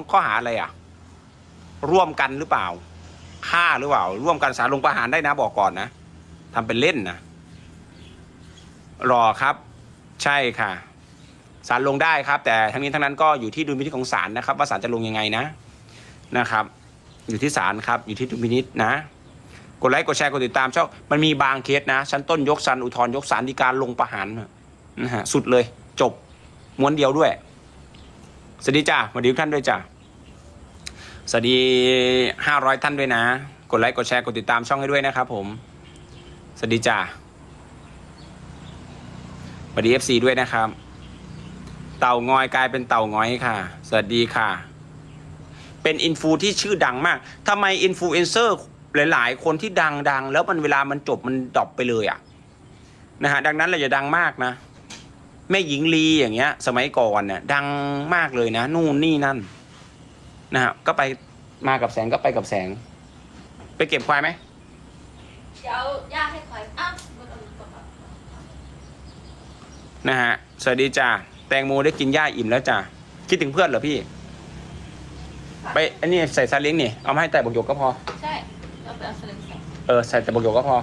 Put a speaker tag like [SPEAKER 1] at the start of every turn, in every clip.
[SPEAKER 1] ข้อหาอะไรอะ ร่วมกันหรือเปล่าฆ่าหรือเปล่า ร่วมกันสารลงประหารได้นะบอกก่อนนะทำเป็นเล่นนะรอครับ ใช่ค่ะสารลงได้ครับ แต่ทั้งนี้ทั้งนั้นก็อยู่ที่ดุลพินิจของศาลนะครับ ว่าศาลจะลงยังไงนะนะครับ อยู่ที่ศาลครับ อยู่ที่ดุลพินิจนะกดไลค์กดแชร์กดติดตามช่องมันมีบางเคสนะชั้นต้นยกสันอุทธรยกสารดีการลงประหารนะฮะสุดเลย จบม้วนเดียวด้วย สวัสดีจ้าสวัสดีทุกท่านด้วยจ้าสวัสดีห้าร้อยท่านด้วยนะ กดไลค์กดแชร์กดติดตามช่องให้ด้วยนะครับผมสวัสดีจ้าสวัสดีเอฟซีด้วยนะครับ เต่างอยกลายเป็นเต่างอยค่ะ สวัสดีค่ะ เป็นอินฟูที่ชื่อดังมากทำไมอินฟลูเอนเซอร์หลาย ๆ คนที่ดังๆ แล้วมันเวลามันจบมันดรอปไปเลยอะนะฮะดังนั้นเราอย่าดังมากนะ แม่หญิงลีอย่างเงี้ย สมัยก่อนเนี่ยดังมากเลยนะ นู่นนี่นั่นนะฮะก็ไปมากับแสงก็ไปกับแสง ไปเก็บควายไหม
[SPEAKER 2] เดี๋ยวย่าให้คอยอ้าวมันเอาตัวก่อน
[SPEAKER 1] นะฮะสวัสดีจ้าแตงโมได้กินหญ้าอิ่มแล้วจ้าคิดถึงเพื่อนเหรอพี่ ไปอันนี้ใส่ซาเล้งนี่เอามาให้แต่บกหยกก็พอ
[SPEAKER 2] ใช่เราไปเอาสลิงใส่
[SPEAKER 1] เออใส่แต่บกหยกก็พอ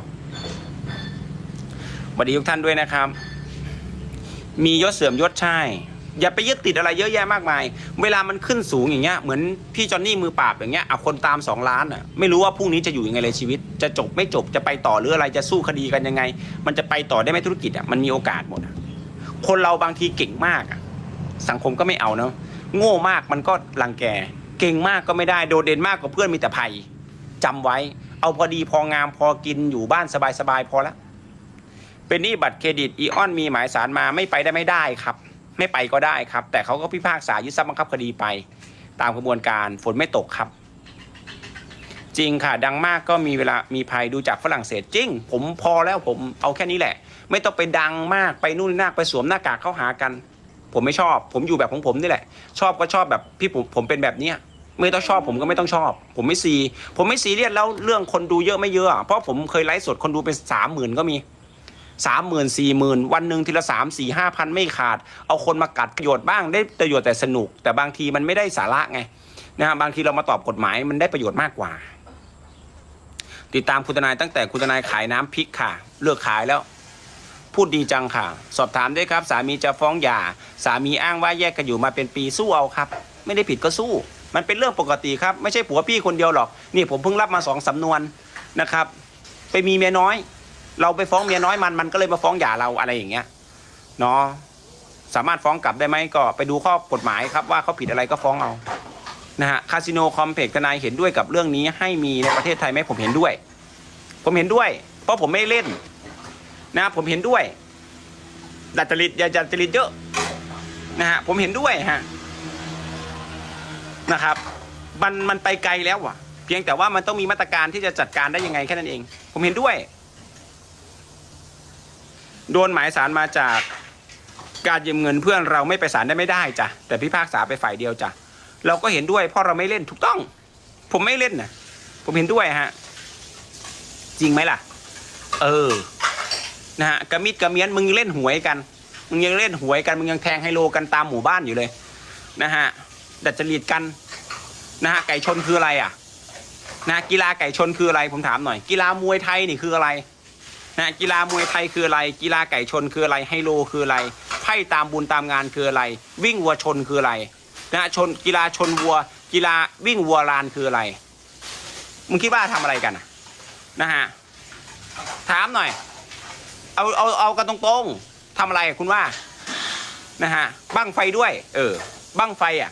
[SPEAKER 1] สวัสดีทุกท่านด้วยนะครับ มียศเสื่อมยศใช่ อย่าไปยึดติดอะไรเยอะแยะมากมาย เวลามันขึ้นสูงอย่างเงี้ยเหมือนพี่จอนนี่มือปราบอย่างเงี้ยอะคนตามสองล้านอะไม่รู้ว่าพรุ่งนี้จะอยู่ยังไงเลยชีวิต จะจบไม่จบจะไปต่อหรืออะไรจะสู้คดีกันยังไง มันจะไปต่อได้ไหมธุรกิจอะมันมีโอกาสหมดคนเราบางทีเก่งมากอะสังคมก็ไม่เอาเนาะโง่มากมันก็รังแก เก่งมากก็ไม่ได้โดดเด่นมากกว่าเพื่อนมีแต่ภัยจำไว้ เอาพอดีพองามพอกินอยู่บ้านสบายๆพอละ เป็นหนี้บัตรเครดิตอีออนมีหมายสารมาไม่ไปได้ไม่ได้ครับ ไม่ไปก็ได้ครับ แต่เขาก็พิพากษายึดทรัพย์บังคับคดีไป ตามกระบวนการฝนไม่ตกครับ จริงค่ะ ดังมากก็มีเวลามีภัยดูจากฝรั่งเศสจริง ผมพอแล้วผมเอาแค่นี้แหละ ไม่ต้องไปดังมากไปนู่นนี่นั่นไปสวมหน้ากากเข้าหากัน ผมไม่ชอบ ผมอยู่แบบของผมนี่แหละ ชอบก็ชอบแบบพี่ผมผมเป็นแบบเนี้ยไม่ต้องชอบผมก็ไม่ต้องชอบ ผมไม่ซี ผมไม่ซีเรียสแล้วเรื่องคนดูเยอะไม่เยอะอะเพราะผมเคยไลฟ์สดคนดูเป็นสามหมื่นก็มี สามหมื่นสี่หมื่นวันหนึ่งทีละสามสี่ห้าพันไม่ขาด เอาคนมากัดประโยชน์บ้างได้ประโยชน์แต่สนุก แต่บางทีมันไม่ได้สาระไงนะฮะบางทีเรามาตอบกฎหมายมันได้ประโยชน์มากกว่า ติดตามคุณทนายตั้งแต่คุณทนายขายน้ำพริกค่ะ เลิกขายแล้ว พูดดีจังค่ะ สอบถามด้วยครับ สามีจะฟ้องหย่า สามีอ้างว่าแยกกันอยู่มาเป็นปีสู้เอาครับ ไม่ได้ผิดก็สู้ มันเป็นเรื่องปกติครับ ไม่ใช่ผัวพี่คนเดียวหรอก นี่ผมเพิ่งรับมาสองสำนวนนะครับ ไปมีเมียน้อย เราไปฟ้องเมียน้อยมันมันก็เลยมาฟ้องหย่าเราอะไรอย่างเงี้ยเนาะสามารถฟ้องกลับได้ไหมก็ไปดูข้อกฎหมายครับว่าเขาผิดอะไรก็ฟ้องเอานะฮะคาสิโนคอมเพล็กซ์ทนายเห็นด้วยกับเรื่องนี้ให้มีในประเทศไทยไหมผมเห็นด้วย ผมเห็นด้วย เพราะผมไม่เล่น นะผมเห็นด้วยดัดจริตอย่าดัดจริตเยอะนะฮะผมเห็นด้วยฮะนะครับ มันมันไปไกลแล้วอะ เพียงแต่ว่ามันต้องมีมาตรการที่จะจัดการได้ยังไงแค่นั้นเอง ผมเห็นด้วย โดนหมายสารมาจากการยืมเงินเพื่อนเราไม่ไปศาลได้ไม่ได้จ้ะแต่พิพากษาไปฝ่ายเดียวจ้ะเราก็เห็นด้วยเพราะเราไม่เล่นถูกต้อง ผมไม่เล่นนะผมเห็นด้วยฮะจริงไหมล่ะ เออนะฮะกระมิดกระเมียนมึงยังเล่นหวยกัน มึงยังเล่นหวยกันมึงยังแทงไฮโลกันตามหมู่บ้านอยู่เลยนะฮะดัดจริตกันนะฮะไก่ชนคืออะไรอะนะกีฬาไก่ชนคืออะไรผมถามหน่อย กีฬามวยไทยนี่คืออะไร นะกีฬามวยไทยคืออะไร กีฬาไก่ชนคืออะไรไฮโลคืออะไรไพ่ตามบุญตามงานคืออะไร วิ่งวัวชนคืออะไรนะชนกีฬาชนวัว กีฬาวิ่งวัวลานคืออะไรมึงคิดว่าทำอะไรกันนะฮะถามหน่อย เอาเอาเอากันตรงๆทำอะไรคุณว่านะฮะบั้งไฟด้วย เออบั้งไฟอะ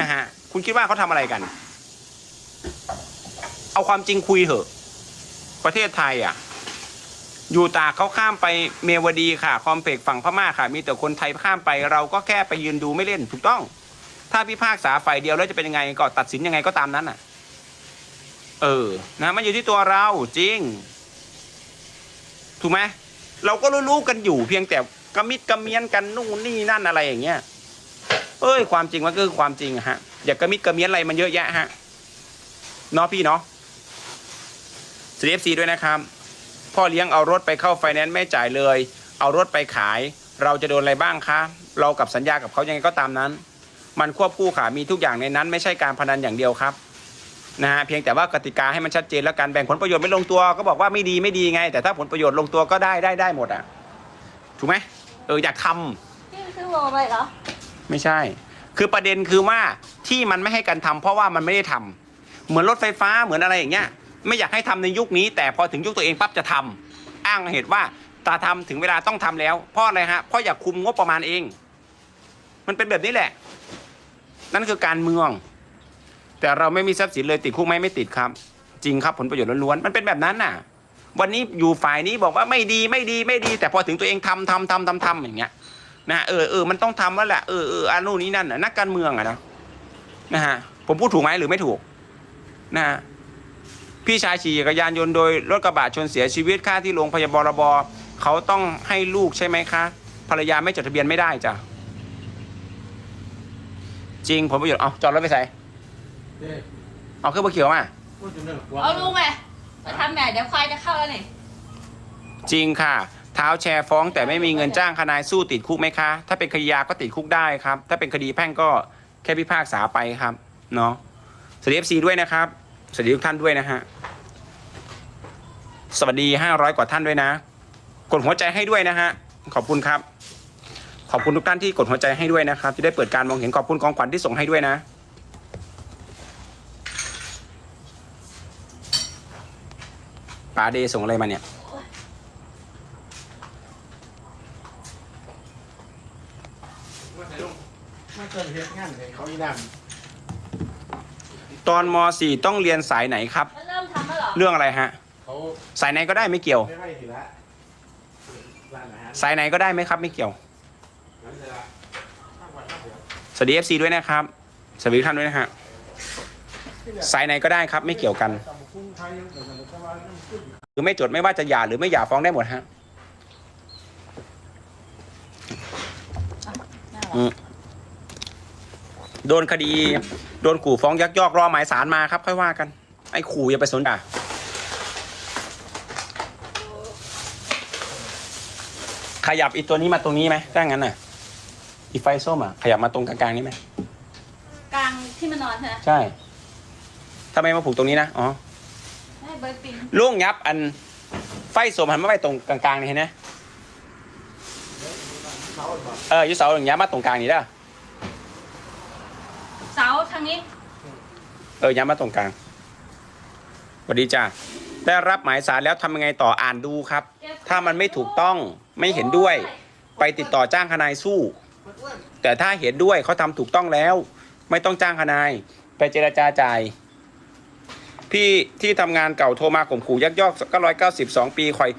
[SPEAKER 1] นะฮะคุณคิดว่าเขาทำอะไรกัน เอาความจริงคุยเถอะ ประเทศไทยอะ อยู่ตากเขาข้ามไปเมวดีค่ะคอมเพกฝั่งพม่าค่ะ มีแต่คนไทยข้ามไป เราก็แค่ไปยืนดูไม่เล่นถูกต้อง ถ้าพิพากษาฝ่ายเดียวแล้วจะเป็นยังไงก็ตัดสินยังไงก็ตามนั้นอะ เออ นะมันอยู่ที่ตัวเราจริง ถูกไหมเราก็รู้ๆกันอยู่เพียงแต่กระมิดกระเมียนกันนู่นนี่นั่นอะไรอย่างเงี้ยเอ้ยความจริงมันก็คือความจริงฮะอย่ากระมิดกระเมียนอะไรมันเยอะแยะฮะเนาะพี่เนาะซีเอฟซีด้วยนะครับ พ่อเลี้ยงเอารถไปเข้าไฟแนนซ์ไม่จ่ายเลย เอารถไปขาย เราจะโดนอะไรบ้างคะ เรากับสัญญากับเขายังไงก็ตามนั้น มันควบคู่ขามีทุกอย่างในนั้น ไม่ใช่การพนันอย่างเดียวครับนะฮะเพียงแต่ว่ากติกาให้มันชัดเจนแล้วการแบ่งผลประโยชน์ไม่ลงตัวก็บอกว่าไม่ดีไม่ดีไง แต่ถ้าผลประโยชน์ลงตัวก็ได้ได้ได้หมดอะถูกไหมเอออยากทำ
[SPEAKER 2] พี่ซื้อโมไปเหรอ
[SPEAKER 1] ไม่ใช่ คือประเด็นคือว่าที่มันไม่ให้กันทำเพราะว่ามันไม่ได้ทำเหมือนรถไฟฟ้าเหมือนอะไรอย่างเงี้ย ไม่อยากให้ทำในยุคนี้ แต่พอถึงยุคตัวเองปั๊บจะทำอ้างเหตุว่าตาทำถึงเวลาต้องทำแล้วเพราะอะไรฮะเพราะอยากคุมงบประมาณเอง มันเป็นแบบนี้แหละ นั่นคือการเมือง แต่เราไม่มีทรัพย์สินเลยติดคุกไหมไม่ติดครับ จริงครับผลประโยชน์ล้วนๆมันเป็นแบบนั้นน่ะ วันนี้อยู่ฝ่ายนี้บอกว่าไม่ดีไม่ดีไม่ดี แต่พอถึงตัวเองทำทำทำทำทำอย่างเงี้ยนะเออเออมันต้องทำแล้วแหละเออเอออันนู้นนี้นั่นนะนักการเมืองอะนะนะฮะผมพูดถูกไหมหรือไม่ถูกนะฮะ พี่ชายขี่จักรยานยนต์โดยรถกระบะชนเสียชีวิตค่าที่โรงพยาบาลบเขาต้องให้ลูกใช่ไหมคะ ภรรยาไม่จดทะเบียนไม่ได้จ้ะจริงผลประโยชน์เอาจอดรถไปใส่
[SPEAKER 3] เด้อ
[SPEAKER 1] เอาเครื่องเขียวมา
[SPEAKER 3] พูดถึงเรื่องหัว
[SPEAKER 2] เอาลุงไงมาทำแหม่เดี๋ยวควายจะเข้าแล้วนี่
[SPEAKER 1] จริงค่ะ เท้าแชร์ฟ้องแต่ไม่มีเงินจ้างทนายสู้ติดคุกไหมคะ ถ้าเป็นคดียาก็ติดคุกได้ครับ ถ้าเป็นคดีแพ่งก็แค่พิพากษาไปครับเนาะสวัสดีเอฟซีด้วยนะครับ สวัสดีทุกท่านด้วยนะฮะ สวัสดีห้าร้อยกว่าท่านด้วยนะ กดหัวใจให้ด้วยนะฮะ ขอบคุณครับ ขอบคุณทุกท่านที่กดหัวใจให้ด้วยนะครับจะได้เปิดการมองเห็นขอบคุณกองขวัญที่ส่งให้ด้วยนะ ป๋าเดส่งอะไรมาเนี่ย
[SPEAKER 3] ม่เคยเฮ็ดงานให้เขาอีน้
[SPEAKER 1] ตอนม .4 ต้องเรียนสายไหนครับ
[SPEAKER 2] แล้วเริ่มทำแล้วเหรอ
[SPEAKER 1] เรื่องอะไรฮะำ
[SPEAKER 3] เขา
[SPEAKER 1] สายไหนก็ได้ไม่เกี่ยว
[SPEAKER 3] ไม่ไหวทีละร้านอาหาร
[SPEAKER 1] สายไหนก็ได้ไหมครับไม่เกี่ยว
[SPEAKER 3] นั่นเลยละข้างวันข้างเดียว
[SPEAKER 1] สวัสดี FC ด้วยนะครับ สวัสดีทุกท่านด้วยนะฮะ สายไหนก็ได้ครับไม่เกี่ยวกัน
[SPEAKER 3] ตำกุ้งไทยยังแต่แต่ว่าน้ำขึ้น
[SPEAKER 1] หรือไม่จดไม่ว่าจะหย่าหรือไม่หย่าฟ้องได้หมดฮะอืม โดนคดี โดนขู่ฟ้องยักยอกรอหมายสารมาครับ ค่อยว่ากัน ไอ้ขู่อย่าไปสนด่าขยับอีตัวนี้มาตรงนี้ไหมถ้างั้นน่ะอีไฟส้มอะ ขยับมาตรงกลางๆนี้ไหม
[SPEAKER 2] กลางที่มันนอนใช่ไหม
[SPEAKER 1] ใช่ทำไมมาผูกตรงนี้นะอ๋อ
[SPEAKER 2] ให้เบิร์ดปิง
[SPEAKER 1] ล่วงยับอันไฟสมหันมาไว้ตรงกลางๆนี่เห็นไหม
[SPEAKER 3] เขาบอก
[SPEAKER 1] เอออยุเสาอย่างยับมาตรงกลางนี่เด้อ
[SPEAKER 2] เสาทางนี้
[SPEAKER 1] เออย้ำมาตรงกลางสวัสดีจ้าได้รับหมายสารแล้วทำยังไงต่ออ่านดูครับ ถ้ามันไม่ถูกต้องไม่เห็นด้วย ไปติดต่อจ้างทนายสู้ แต่ถ้าเห็นด้วยเขาทำถูกต้องแล้ว ไม่ต้องจ้างทนาย ไปเจรจาจ่ายพี่ที่ทำงานเก่าโทรมาข่มขู่ยักยอกก็ร้อยเก้าสิบสองปีคอย